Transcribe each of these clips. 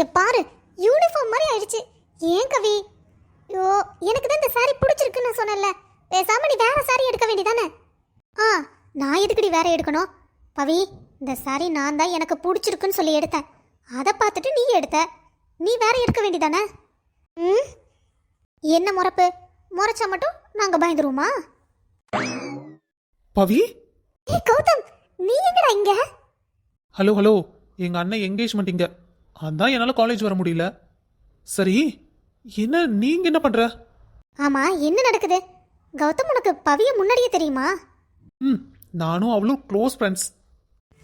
இங்க பாரு யூனிஃபார்ம் மாதிரி ஆயிடுச்சு. ஏன் கவி? ஐயோ எனக்கு தான் இந்த saree பிடிச்சிருக்குன்னு நான் சொன்னேன்ல. பேசாம நீ வேற saree எடுக்க வேண்டியதானே? ஆ நான் எதுக்குடி வேற எடுக்கணும்? பவி இந்த saree நான் தான் எனக்கு பிடிச்சிருக்குன்னு சொல்லி எடுத்தேன். அதை பார்த்துட்டு நீ எடுத்த. நீ வேற எடுக்க வேண்டியதானே? ம்? என்ன முறப்பு? முறைச்சா மட்டும் நாங்க பயந்துருவோமா? பவி? ஏய் கௌதம் நீ எங்கடா இங்க? ஹலோ ஹலோ எங்க அண்ணன் என்கேஜ்மெண்ட் இங்க. அதான் என்னால காலேஜ் வர முடியல. சரி என்ன நீங்க என்ன பண்ற? ஆமா என்ன நடக்குது? கௌதம் உனக்கு பவிய முன்னாடியே தெரியுமா? ம் நானும் அவளும் க்ளோஸ் ஃப்ரெண்ட்ஸ்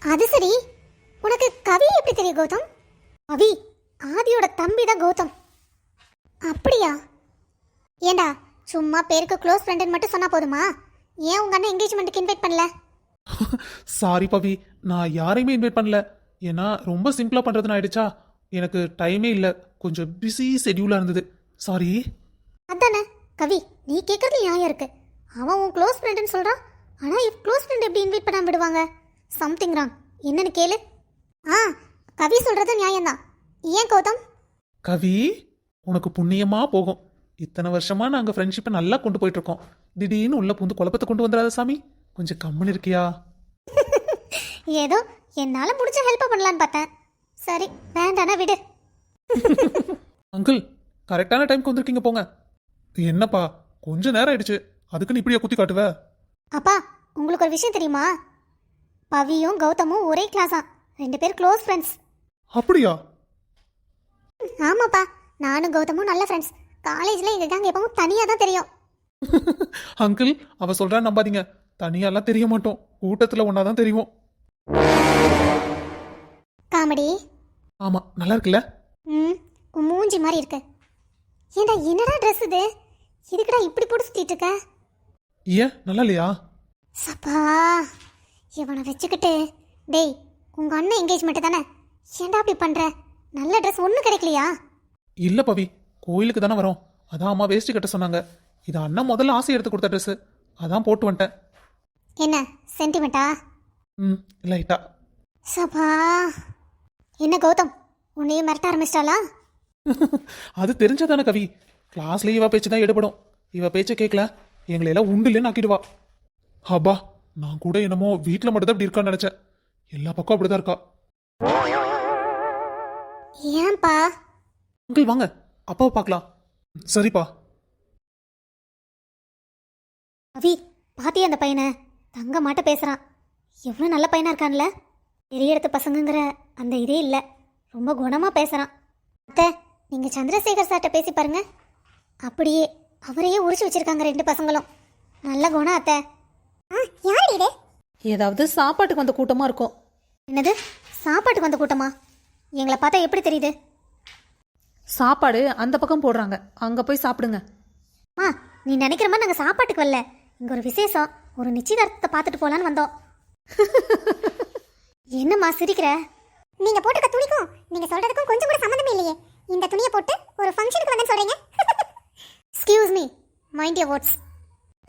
அது சரி. உனக்கு கவி எப்படி தெரியும் கௌதம்? கவி ஆதியோட தம்பி தான் கௌதம். அப்படியா? ஏண்டா சும்மா பேருக்கு க்ளோஸ் ஃப்ரெண்டுன்னு மட்டும் சொன்னா போதுமா? ஏன் உங்க அண்ணன் என்கேஜ்மெண்ட்டுக்கு இன்வைட் பண்ணல? சாரி பவி. நான் யாரையுமே இன்வைட் பண்ணல. ஏன்னா ரொம்ப சிம்பிளா பண்றதுன்னு ஆயிடுச்சா? எனக்கு டைமே இல்லை. கொஞ்சம் பிஸி ஷெட்யூலாக இருந்தது. சாரி அதானே கவி நீ கேட்கறது நியாயம் இருக்கு. அவன் உன் க்ளோஸ் ஃப்ரெண்டுன்னு சொல்றான். ஆனா இவ் க்ளோஸ் ஃப்ரெண்ட் எப்படி இன்வைட் பண்ணாம விடுவாங்க? சம்திங் ராங் என்னன்னு கேளு. ஆ கவி சொல்றது நியாயம்தான். ஏன் கௌதம்? கவி உனக்கு புண்ணியமா போகும். இத்தனை வருஷமா நாங்கள் ஃப்ரெண்ட்ஷிப்பை நல்லா கொண்டு போயிட்டு இருக்கோம் திடீர்னு உள்ள பூந்து குழப்பத்தை கொண்டு வந்துடாத சாமி. கொஞ்சம் கம்முன்னு இருக்கியா? ஏதோ என்னால முடிஞ்ச ஹெல்ப் பண்ணலான்னு பார்த்தேன். சரி வேண்டானா விடு. அங்கிள் கரெக்டான டைம்க்கு வந்திருக்கீங்க போங்க. என்னப்பா கொஞ்ச நேரம் ஆயிடுச்சு. அதுக்குன்னு இப்படியா குத்தி காட்டுவ? அப்பா உங்களுக்கு ஒரு விஷயம் தெரியுமா? பவியும் கௌதமும் ஒரே கிளாஸா ரெண்டு பேர் க்ளோஸ் ஃப்ரெண்ட்ஸ் அப்படியா? ஆமாப்பா நானும் கௌதமும் நல்ல ஃப்ரெண்ட்ஸ் காலேஜில் எங்கள் கேங் எப்பவும் தனியாக தான் தெரியும். அங்கிள் அவ சொல்றா நம்பாதீங்க. தனியாலாம் தெரிய மாட்டோம். கூட்டத்துல ஒன்னாதான் தெரியும் காமெடி. ஆமா நல்லா இருக்குல்ல? ம் உன் மூஞ்சி மாதிரி இருக்கு. ஏண்டா என்னடா ட்ரெஸ் இது? இதுக்குடா இப்படி போட்டு சுத்திட்டு இருக்க? ஏன் நல்லா இல்லையா? சப்பா இவனை வச்சுக்கிட்டு டேய் உங்க அண்ணன் என்கேஜ்மெண்ட் தானே? ஏன்டா அப்படி பண்ற? நல்ல ட்ரெஸ் ஒன்றும் கிடைக்கலையா? இல்ல பவி கோயிலுக்கு தானே வரோம். அதான் அம்மா வேஷ்டி கட்ட சொன்னாங்க. இது அண்ணன் முதல்ல ஆசை எடுத்து கொடுத்த ட்ரெஸ் அதான் போட்டு வந்துட்டேன். என்ன சென்டிமெண்டா ம் லைட்டா சபா என்ன கௌதம் உன்னையும் மிரட்ட ஆரம்பிச்சிட்டாளா? அது தெரிஞ்சதானே கவி. கிளாஸ்ல இவ பேச்சு தான் எடுபடும். இவ பேச்ச கேட்கல எங்களை எல்லாம் உண்டுலன்னு ஆக்கிடுவா. ஹப்பா நான் கூட என்னமோ வீட்டில் மட்டும் தான் இப்படி இருக்கான்னு நினைச்சேன். எல்லா பக்கம் அப்படிதான் இருக்கா. ஏன்பா? அங்கிள் வாங்க. அப்பாவை பார்க்கலாம். சரிப்பா. அவி பாத்தி அந்த பையனை? தங்க மாட்ட பேசுறான். எவ்வளோ நல்ல பையனா இருக்கான்ல? பெரிய இடத்து பசங்கங்கிற அந்த இதே இல்லை. ரொம்ப குணமா பேசுறான். அத்தை நீங்க சந்திரசேகர் சார்ட்ட பேசி பாருங்க. அப்படியே அவரையே உரிச்சு வச்சிருக்காங்க ரெண்டு பசங்களும். நல்ல குணம் அத்தை. யார் இது? ஏதாவது சாப்பாட்டுக்கு வந்த கூட்டமா இருக்கும். என்னது? சாப்பாட்டுக்கு வந்த கூட்டமா? எங்களை பார்த்தா எப்படி தெரியுது? சாப்பாடு அந்த பக்கம் போடுறாங்க. அங்க போய் சாப்பிடுங்க. மா நீ நினைக்கிற மாதிரி நாங்கள் சாப்பாட்டுக்கு வரல. இங்கே ஒரு விசேஷம். ஒரு நிச்சயதார்த்தத்தை பார்த்துட்டு போகலான்னு வந்தோம். என்னம்மா சிரிக்கிற? நீங்க போட்டுக்க துணிக்கும் நீங்க சொல்றதுக்கும் கொஞ்சம் கூட சம்மந்தமே இல்லையே. இந்த துணியை போட்டு ஒரு ஃபங்க்ஷனுக்கு வந்தேன்னு சொல்றீங்க. Excuse me mind your words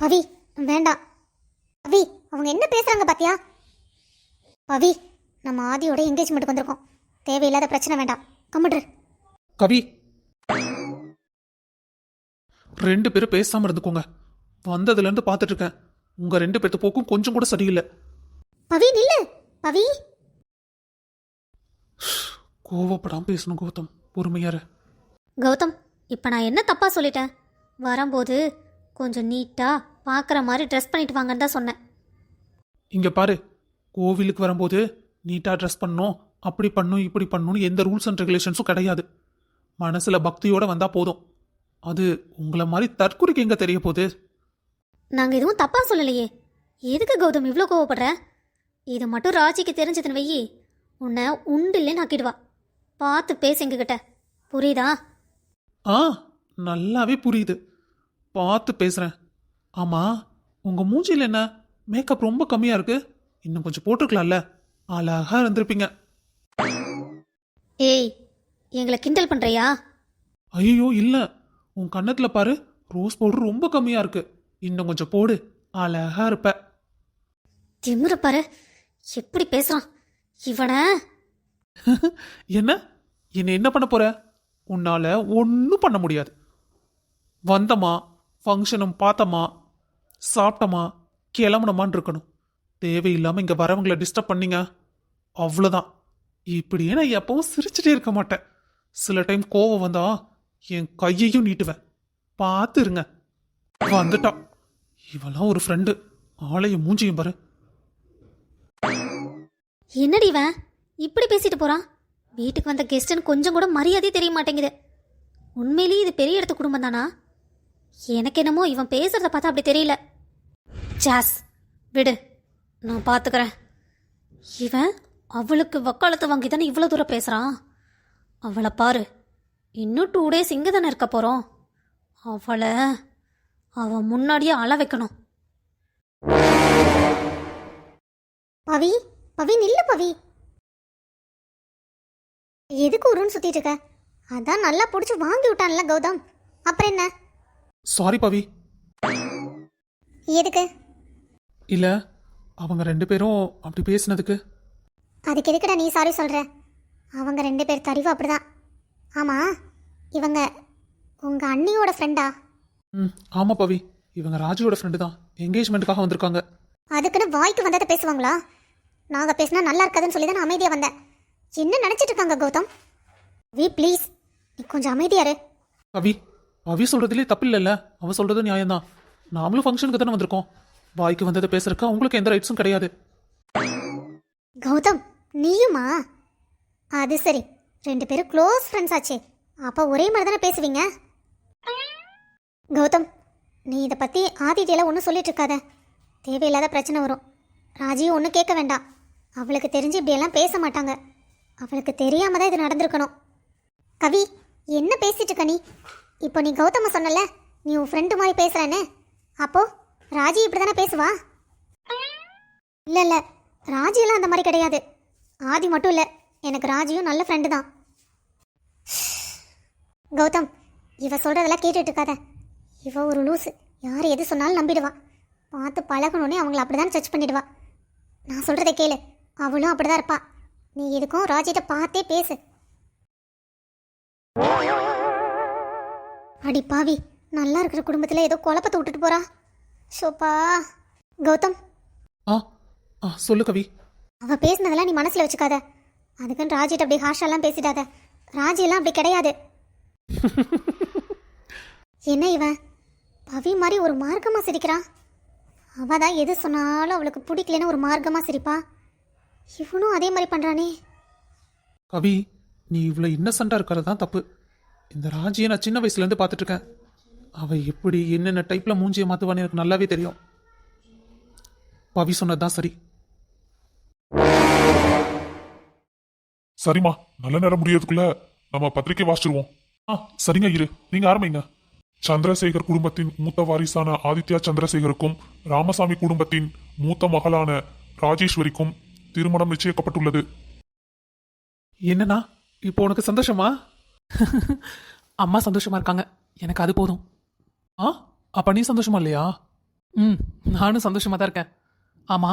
Pavi வேண்டாம். பவி அவங்க என்ன பேசுறாங்க பாத்தியா? பவி நம்ம ஆதியோட என்கேஜ்மெண்ட்டுக்கு வந்திருக்கோம். தேவையில்லாத பிரச்சனை வேண்டாம். கம்முட்ரு கவி ரெண்டு பேரும் பேசாம இருந்துக்கோங்க. வந்ததுல இருந்து பார்த்துட்டு இருக்கேன். உங்க ரெண்டு பேர்த்து போக்கும் கொஞ்சம் கூட சரியில்லை. பவி நில்லு. பவி? கோவப்படாம பேசணும் கௌதம். பொறுமையாரு கௌதம் இப்போ நான் என்ன தப்பாக சொல்லிட்டேன்? வரும்போது கொஞ்சம் நீட்டாக பார்க்குற மாதிரி ட்ரெஸ் பண்ணிட்டு வாங்கன்னு தான் சொன்னேன். இங்க பாரு கோவிலுக்கு வரும்போது நீட்டா ட்ரெஸ் பண்ணணும் அப்படி பண்ணும் இப்படி பண்ணணும்னு எந்த ரூல்ஸ் அண்ட் ரெகுலேஷன்ஸும் கிடையாது. மனசுல பக்தியோட வந்தா போதும். அது உங்களை மாதிரி தற்குறிக்கு எங்க தெரிய போகுது? நாங்கள் எதுவும் தப்பாக சொல்லலையே. எதுக்கு கௌதம் இவ்வளோ கோவப்படுற? இது மட்டும் ராஜிக்கு தெரிஞ்சதுன்னு வையி. உன்னை உண்டில்லேன்னு ஆக்கிடுவா. பார்த்து பேசு எங்ககிட்ட. புரியுதா? ஆ நல்லாவே புரியுது. பார்த்து பேசுறேன். ஆமா உங்க மூஞ்சில என்ன மேக்கப் ரொம்ப கம்மியா இருக்கு? இன்னும் கொஞ்சம் போட்டிருக்கலாம்ல. அழகா இருந்திருப்பீங்க. ஏய் எங்களை கிண்டல் பண்ணுறியா ஐயோ இல்ல. உன் கன்னத்துல பாரு ரோஸ் பவுடர் ரொம்ப கம்மியா இருக்கு. இன்னும் கொஞ்சம் போடு. அழகா இருப்ப. திமிர பாரு. எப்படி பேசுறான்? இவனை? என்ன? என்னை என்ன பண்ண போற? உன்னால ஒன்றும் பண்ண முடியாது. வந்தமா ஃபங்க்ஷனும் பார்த்தமா சாப்பிட்டமா கிளம்பணுமான் இருக்கணும். தேவையில்லாமல் இங்கே வரவங்கள டிஸ்டர்ப் பண்ணீங்க. அவ்வளோதான் இப்படியே நான் எப்பவும் சிரிச்சிட்டே இருக்க மாட்டேன். சில டைம் கோவம் வந்தா என் கையையும் நீட்டுவேன். பார்த்து இருங்க. வந்துட்டா. இவெல்லாம் ஒரு ஃப்ரெண்டு ஆளையும் மூஞ்சியும் பாரு. என்னடி இவன்? இப்படி பேசிட்டு போறான்? வீட்டுக்கு வந்த கெஸ்ட்டுன்னு கொஞ்சம் கூட மரியாதை தெரிய மாட்டேங்குது. உண்மையிலேயே இது பெரிய இடத்து குடும்பம் தானா? எனக்கு என்னமோ இவன் பேசுறத பார்த்தா அப்படி தெரியல. ஜாஸ் விடு. நான் பார்த்துக்கிறேன் இவன் அவளுக்கு வக்காலத்து வாங்கி தானே இவ்வளோ தூரம் பேசுகிறான் அவளை பாரு. இன்னும் டூ டேஸ் இங்கே தானே இருக்க போகிறோம் அவளை அவன் முன்னாடியே அள வைக்கணும். பவி பவி நில்லு பவி. எதுக்கு உருன்னு சுத்திட்டு இருக்க? அதான் நல்லா புடிச்சு வாங்கி விட்டான்ல கௌதம். அப்புறம் என்ன? சாரி பவி. எதுக்கு? இல்லை அவங்க ரெண்டு பேரும் அப்படி பேசினதுக்கு. அதுக்கு எதுக்குடா நீ சாரி சொல்ற? அவங்க ரெண்டு பேர் தரிவு அப்படிதான். ஆமா இவங்க உங்க அண்ணியோட ஃப்ரெண்டா ம் ஆமாம் பவி. இவங்க ராஜுவோட ஃப்ரெண்டு தான். என்கேஜ்மெண்ட்டுக்காக வந்திருக்காங்க. அதுக்குன்னு வாய்க்கு வந்ததை பேசுவாங்களா? நாங்க பேசினா நல்லா இருக்காதுன்னு சொல்லி தான் நான் அமைதியா வந்தேன். என்ன நினைச்சிட்டு இருக்காங்க கௌதம்? வி ப்ளீஸ் நீ கொஞ்சம் அமைதியா இரு. பவி பவி சொல்கிறதுலே தப்பு இல்லைல்ல அவ சொல்கிறது நியாயம்தான். நாமளும் ஃபங்க்ஷனுக்கு தானே வந்திருக்கோம். வாய்க்கு வந்ததை பேசுறதுக்கு அவங்களுக்கு எந்த ரைட்ஸும் கிடையாது. கௌதம் நீயுமா? அது சரி. ரெண்டு பேரும் க்ளோஸ் ஃப்ரெண்ட்ஸ் ஆச்சே. அப்போ ஒரே மாதிரி தானே பேசுவீங்க? கௌதம் நீ இதை பற்றி ஆதிட்டியெல்லாம் ஒன்றும் சொல்லிட்டு இருக்காத. தேவையில்லாத பிரச்சனை வரும். ராஜியும் ஒன்றும் கேட்க வேண்டாம். அவளுக்கு தெரிஞ்சு இப்படியெல்லாம் பேச மாட்டாங்க. அவளுக்கு தெரியாம தான் இது நடந்திருக்கணும். கவி என்ன பேசிட்டு இருக்க நீ? இப்போ நீ கௌதம சொன்னல நீ உன் ஃப்ரெண்டு மாதிரி பேசுறேன்னு அப்போ ராஜி இப்படி தானே பேசுவா? இல்லை இல்லை ராஜியெல்லாம் அந்த மாதிரி கிடையாது. ஆதி மட்டும் இல்லை எனக்கு ராஜியும் நல்ல ஃப்ரெண்டு தான். கௌதம் இவ சொல்கிறதெல்லாம் கேட்டுட்டு இருக்காத. இவ ஒரு லூசு. யார் எது சொன்னாலும் நம்பிடுவா. பார்த்து பழகணுன்னே அவங்கள அப்படி தான் சர்ச் பண்ணிடுவா. நான் சொல்கிறத கேளு. அவளும் அப்படி தான் இருப்பா. நீ எதுக்கும் ராஜிட்ட பார்த்தே பேசு. அடி பாவி நல்லா இருக்கிற குடும்பத்தில் ஏதோ குழப்பத்தை விட்டுட்டு போறா. ஷோப்பா கௌதம். ஆ ஆ சொல்லு கவி. அவ பேசினதெல்லாம் நீ மனசுல வச்சுக்காத. அதுக்குன்னு ராஜிட்ட அப்படி ஹாஷாலாம் பேசிடாத. ராஜி எல்லாம் அப்படி கிடையாது. என்ன இவன்? பவி மாதிரி ஒரு மார்க்கமா சிரிக்கிறான் அவ தான் எது சொன்னாலும் அவளுக்கு பிடிக்கலன்னு ஒரு மார்க்கமா சிரிப்பா. இவனும் அதே மாதிரி பண்றானே. கவி நீ இவ்வளோ இன்னசென்ட்டாக இருக்கிறது தான் தப்பு. இந்த ராஜியை நான் சின்ன வயசுலேருந்து பார்த்துட்டு இருக்கேன் அவள் எப்படி என்னென்ன டைப்பில் மூஞ்சியை மாற்றுவான்னு எனக்கு நல்லாவே தெரியும். பவி சொன்னது தான் சரி. சரிம்மா நல்ல நேரம் முடியறதுக்குள்ள நம்ம பத்திரிக்கை வாசிச்சிருவோம். ஆ சரிங்க இரு நீங்க ஆரம்பிங்க. சந்திரசேகர் குடும்பத்தின் மூத்த வாரிசான ஆதித்யா சந்திரசேகருக்கும் ராமசாமி குடும்பத்தின் மூத்த மகளான ராஜேஸ்வரிக்கும் திருமணம் நிச்சயிக்கப்பட்டுள்ளது. என்னண்ணா? இப்போ உனக்கு சந்தோஷமா? அம்மா சந்தோஷமா இருக்காங்க. எனக்கு அது போதும். ஆ? அப்ப நீ சந்தோஷமா இல்லையா? ம் நானும் சந்தோஷமா தான் இருக்கேன். ஆமா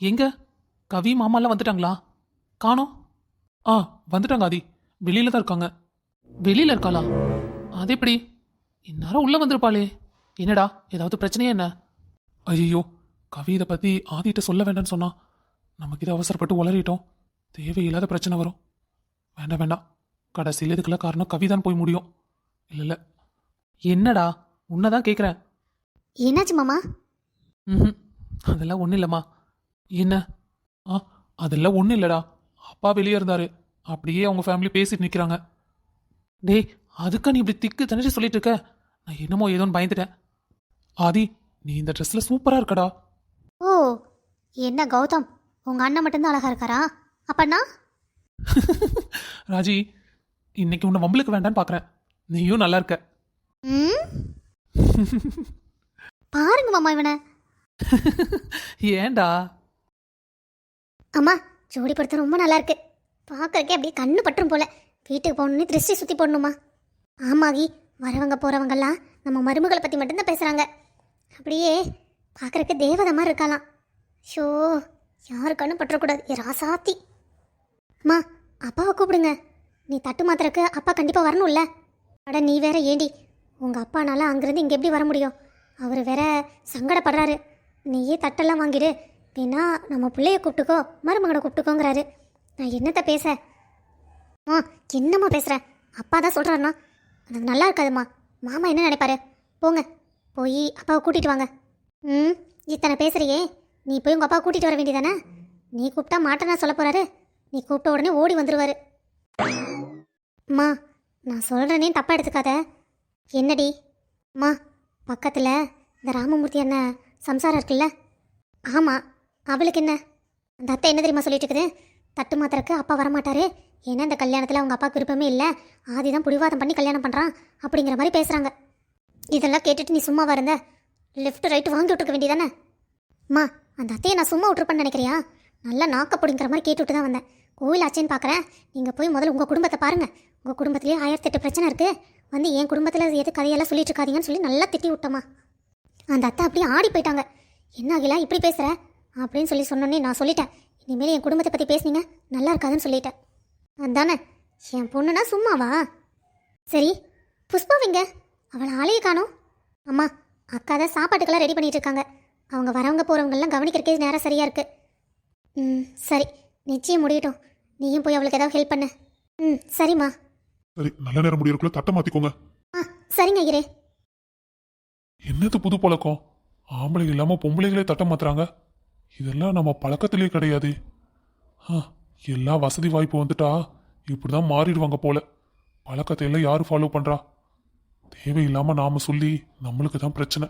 எங்க? கவி மாமாலாம் வந்துட்டாங்களா? காணோம். ஆ வந்துட்டாங்க ஆதி. வெளியில தான் இருக்காங்க. வெளியில இருக்காளா? அது எப்படி? இந்நேரம் உள்ள வந்திருப்பாளே. என்னடா ஏதாவது பிரச்சனையா என்ன? ஐயோ கவி இதை பத்தி ஆதிட்ட சொல்ல வேண்டாம்னு சொன்னா நமக்கு இதை அவசரப்பட்டு உளறிட்டோம். தேவையில்லாத பிரச்சனை வரும். வேண்டாம் வேண்டாம். கடைசியில் இதுக்கெல்லாம் காரணம் கவிதான் போய் முடியும். இல்லை இல்லை. என்னடா? உன்னதான் கேட்குறேன் என்னாச்சு மாமா? ம் அதெல்லாம் ஒன்றும் இல்லைம்மா. என்ன? ஆ அதெல்லாம் ஒன்றும் இல்லைடா. அப்பா வெளியே இருந்தாரு. அப்படியே அவங்க ஃபேமிலி பேசிட்டு நிற்கிறாங்க டேய் அதுக்கா நீ இப்படி திக்கு தனிச்சு சொல்லிட்டு இருக்க? நான் என்னமோ ஏதோன்னு பயந்துட்டேன். ஆதி நீ இந்த ட்ரெஸ்ஸில் சூப்பராக இருக்கடா. ஓ என்ன கௌதம்? உங்க அண்ணன் மட்டும்தான் அழகா இருக்காரா? அப்பண்ணா ராஜி இன்னைக்கு உன்னை வம்பளுக்கு வேண்டான்னு பார்க்குறேன் நீயும் நல்லா இருக்க. ம்? பாருங்க மாமா இவனை. ஏன்டா? அம்மா ஜோடி படுத்த ரொம்ப நல்லா இருக்கு. பார்க்கறக்கே அப்படியே கண்ணு பற்றும் போல. வீட்டுக்கு போகணுன்னு திருஷ்டி சுற்றி போடணுமா? ஆமாகி வரவங்க போகிறவங்கெல்லாம் நம்ம மருமகளை பற்றி மட்டும்தான் பேசுகிறாங்க அப்படியே பார்க்கறக்கு தேவதை மாதிரி இருக்கலாம் ஷோ. யாரு பற்றக்கூடாது. ஏ ராசாத்தி. அம்மா அப்பாவை கூப்பிடுங்க. நீ தட்டு மாத்திரக்கு அப்பா கண்டிப்பாக வரணும்ல. அட நீ வேற ஏண்டி? உங்கள் அப்பானால அங்கேருந்து இங்கே எப்படி வர முடியும்? அவர் வேற சங்கடப்படுறாரு. நீயே தட்டெல்லாம் வாங்கிடு. வேணா நம்ம பிள்ளைய கூப்பிட்டுக்கோ மருமகனை கூப்பிட்டுக்கோங்கிறாரு. நான் என்னத்த பேச? ஆ என்னம்மா பேசுகிற அப்பா தான் சொல்கிறாருண்ணா எனக்கு நல்லா இருக்காதும்மா. மாமா என்ன நினைப்பாரு? போங்க. போய் அப்பாவை கூட்டிகிட்டு வாங்க. ம் இத்தனை பேசுகிறியே நீ போய் உங்கள் அப்பா கூட்டிகிட்டு வர வேண்டியதானே? நீ கூப்பிட்டா மாட்டேனா சொல்ல போகிறாரு நீ கூப்பிட்ட உடனே ஓடி வந்துடுவாரு அம்மா நான் சொல்கிறேனே தப்பாக எடுத்துக்காத. என்னடி? அம்மா பக்கத்தில் இந்த ராமமூர்த்தி அண்ணன் சம்சாரம் இருக்குல்ல? ஆமாம் அவளுக்கு என்ன? அந்த அத்தை என்ன தெரியுமா சொல்லிட்டு இருக்குது? தட்டு மாத்திரக்கு அப்பா வரமாட்டாரு. ஏன்னா இந்த கல்யாணத்தில் அவங்க அப்பாவுக்கு விருப்பமே இல்லை. ஆதி தான் பிடிவாதம் பண்ணி கல்யாணம் பண்ணுறான் அப்படிங்கிற மாதிரி பேசுகிறாங்க இதெல்லாம் கேட்டுட்டு நீ சும்மா வரந்த லெஃப்ட் ரைட்டு வாங்கி விட்டுருக்க வேண்டியதானே? அம்மா அந்த அத்தையை நான் சும்மா விட்டுருப்பேன்னு நினைக்கிறியா? நல்லா நாக்க பிடிங்கிற மாதிரி கேட்டுவிட்டு தான் வந்தேன். கோவில் ஆச்சேன்னு பார்க்குறேன். நீங்கள் போய் முதல்ல உங்கள் குடும்பத்தை பாருங்கள் உங்கள் குடும்பத்திலேயே ஆயிரத்தெட்டு பிரச்சனை இருக்குது வந்து என் குடும்பத்தில் எது கதையெல்லாம் சொல்லிட்டு இருக்காதீங்கன்னு சொல்லி நல்லா திட்டி விட்டோமா. அந்த அத்தை அப்படியே ஆடி போயிட்டாங்க. என்ன ஆகிலாம் இப்படி பேசுகிற அப்படின்னு சொல்லி சொன்னோன்னே நான் சொல்லிட்டேன். இனிமேல் என் குடும்பத்தை பற்றி பேசுனீங்க நல்லா இருக்காதுன்னு சொல்லிட்டேன். அதானே? என் பொண்ணுனா சும்மாவா? சரி புஷ்பாவிங்க அவளை ஆளையே காணும். அம்மா அக்கா தான் சாப்பாட்டுக்கெல்லாம் ரெடி பண்ணிட்டு இருக்காங்க. அவங்க வரவங்க போகிறவங்கெல்லாம் கவனிக்கிறக்கே நேரம் சரியாக இருக்கு. ம் சரி. நிச்சயம் முடியட்டும். நீயும் போய் அவளுக்கு ஏதாவது ஹெல்ப் பண்ண. ம் சரிம்மா. சரி நல்ல நேரம் முடியறதுக்குள்ள தட்டை மாத்திக்கோங்க. ஆ சரிங்க ஐயரே. என்னது புது பழக்கம்? ஆம்பளைங்க இல்லாம பொம்பளைங்களே தட்டம் மாத்துறாங்க. இதெல்லாம் நம்ம பழக்கத்திலே கிடையாது. ஆ, எல்லா வசதி வாய்ப்பு வந்துட்டா இப்படிதான் மாறிடுவாங்க போல. பழக்கத்தை எல்லாம் யாரு ஃபாலோ பண்றா? தேவையில்லாம நாம சொல்லி நம்மளுக்கு தான் பிரச்சனை.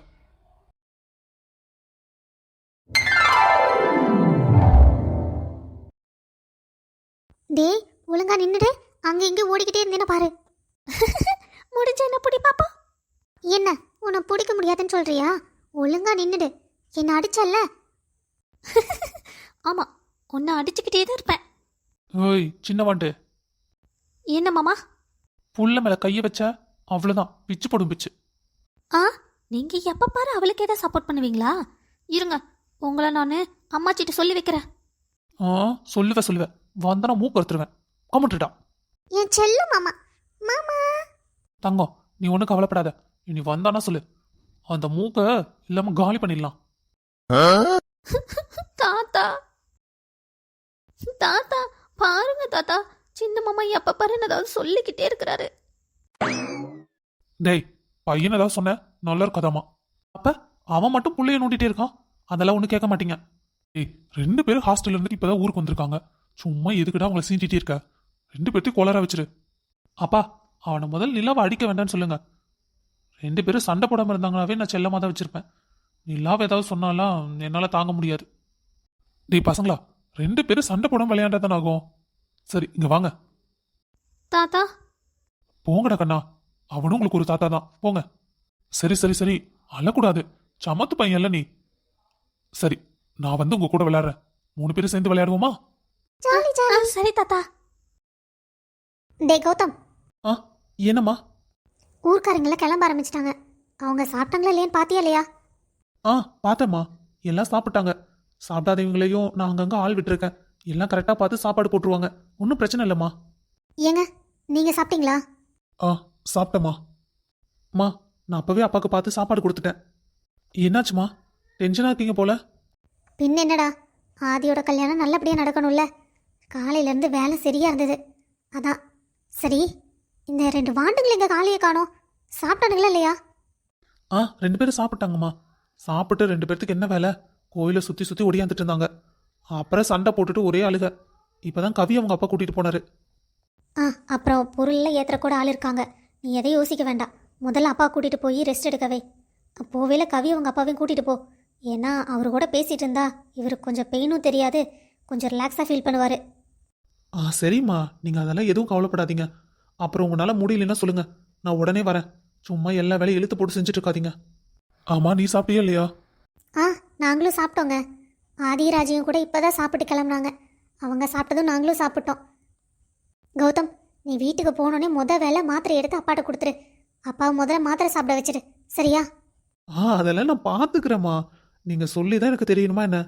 டேய் ஒழுங்கா நின்னுடு. அங்க இங்க ஓடிக்கிட்டே இருந்தேன்னு பாரு. முடிஞ்ச என்ன பிடி பாப்பா? என்ன உன்னை பிடிக்க முடியாதுன்னு சொல்றியா? ஒழுங்கா நின்னுடு. என்ன அடிச்சல்ல? ஆமா உன்னை அடிச்சுக்கிட்டே தான் இருப்பேன். ஓய் சின்னவாண்டு என்ன மாமா? புள்ள மேலே கையை வச்ச அவ்வளோதான் பிச்சு போடும் பிச்சு. ஆ நீங்க எப்ப பாரு அவளுக்கு ஏதாவது சப்போர்ட் பண்ணுவீங்களா? இருங்க உங்களை நான் அம்மாச்சிட்ட சொல்லி வைக்கிறேன். ஆ சொல்லுவேன் சொல்லுவேன் வந்தனா மூக்கு அறுத்துருவேன் கமெண்ட்டுடா என் செல்லம் மாமா. மாமா. தங்கம் நீ ஒன்றும் கவலைப்படாத. இனி வந்தானா சொல்லு. அந்த மூக்கை இல்லாமல் காலி பண்ணிடலாம். தாத்தா. தாத்தா பாருங்க தாத்தா. சின்ன மாமா எப்ப பாரு ஏதாவது சொல்லிக்கிட்டே இருக்கிறாரு. டேய் பையன் ஏதாவது சொன்ன? நல்லா இருக்காதாமா அப்ப அவன் மட்டும் புள்ளைய நோண்டிட்டே இருக்கான். அதெல்லாம் ஒன்றும் கேட்க மாட்டீங்க. ஏய் ரெண்டு பேரும் ஹாஸ்டல்ல இருந்து இப்பதான் ஊருக்கு வந்திருக்காங்க. சும்மா எதுக்குடா அவங்கள சீண்டிட்டே இருக்க? ரெண்டு பேர்த்தையும் கோளாரா வச்சிரு. அப்பா அவனை முதல் நிலாவை அடிக்க வேண்டாம்னு சொல்லுங்க. ரெண்டு பேரும் சண்டை போடாம இருந்தாங்கனாவே நான் செல்லமா தான் வச்சிருப்பேன். நிலாவை ஏதாவது சொன்னாலாம் என்னால தாங்க முடியாது. டேய் பசங்களா ரெண்டு பேரும் சண்டை போடாம விளையாண்டா தானே ஆகும்? சரி இங்க வாங்க. தாத்தா? போங்கடா கண்ணா. அவனும் உங்களுக்கு ஒரு தாத்தா தான் போங்க. சரி சரி சரி. அழக்கூடாது. சமத்து பையன்ல நீ. சரி நான் வந்து உங்க கூட விளையாடுறேன். மூணு பேரும் சேர்ந்து விளையாடுவோமா? ஜாலி ஆ, ஜாலி. சரி தாத்தா. டேய் கௌதம். ஆ என்னம்மா? ஊர்க்காரங்களாம் கிளம்ப ஆரம்பிச்சிட்டாங்க. அவங்க சாப்பிட்டாங்களா இல்லையான்னு பாத்தியா இல்லையா? ஆ பார்த்தேம்மா. எல்லாம் சாப்பிட்டாங்க. சாப்பிடாதவங்களையும் நான் அங்கங்க ஆள் விட்டுருக்கேன். எல்லாம் கரெக்டாக பார்த்து சாப்பாடு போட்டுருவாங்க. ஒன்றும் பிரச்சனை இல்லைம்மா. ஏங்க நீங்க சாப்பிட்டீங்களா? ஆ சாப்பிட்டேம்மா. அம்மா நான் அப்பவே அப்பாவுக்கு பார்த்து சாப்பாடு கொடுத்துட்டேன். என்னாச்சுமா டென்ஷனாக இருக்கீங்க போல. பின்ன என்னடா? ஆதியோட கல்யாணம் நல்லபடியாக நடக்கணும்ல. காலையிலேருந்து வேலை சரியா இருந்தது. அதான். சரி இந்த ரெண்டு வாண்டுகள் எங்க காலையை காணோம்? சாப்பிட்டானுங்களா இல்லையா? ஆ ரெண்டு பேரும் சாப்பிட்டாங்கம்மா. சாப்பிட்டு ரெண்டு பேர்த்துக்கு என்ன வேலை? கோயிலை சுற்றி சுற்றி ஒடியாந்துட்டு இருந்தாங்க. அப்புறம் சண்டை போட்டுட்டு ஒரே அழுக. இப்போதான் கவி அவங்க அப்பா கூட்டிகிட்டு போனாரு. ஆ அப்புறம் பொருளில் ஏற்றுற கூட ஆள் இருக்காங்க. நீ எதையும் யோசிக்க வேண்டாம். முதல்ல அப்பா கூட்டிகிட்டு போய் ரெஸ்ட் எடுக்கவே போவேல கவி அவங்க அப்பாவையும் கூட்டிகிட்டு போ. ஏன்னா அவர் கூட பேசிகிட்டு இருந்தா இவருக்கு கொஞ்சம் பெயினும் தெரியாது. கொஞ்சம் ரிலாக்ஸாக ஃபீல் பண்ணுவார். ஆ சரிம்மா. நீங்கள் அதெல்லாம் எதுவும் கவலைப்படாதீங்க. அப்புறம் உங்களால் முடியலன்னா சொல்லுங்கள் நான் உடனே வரேன். சும்மா எல்லா வேலையும் இழுத்து போட்டு செஞ்சுட்டு இருக்காதீங்க ஆமாம் நீ சாப்பிட்டியா இல்லையா? ஆ நாங்களும் சாப்பிட்டோங்க. ஆதிராஜையும் கூட இப்போ தான் சாப்பிட்டு கிளம்புனாங்க. அவங்க சாப்பிட்டதும் நாங்களும் சாப்பிட்டோம். கௌதம் நீ வீட்டுக்கு போனோடனே முத வேலை மாத்திரை எடுத்து அப்பாட்ட கொடுத்துரு. அப்பாவை முதல்ல மாத்திரை சாப்பிட வச்சிரு. சரியா? ஆ அதெல்லாம் நான் பார்த்துக்கிறேம்மா நீங்கள் சொல்லி தான் எனக்கு தெரியணுமா என்ன?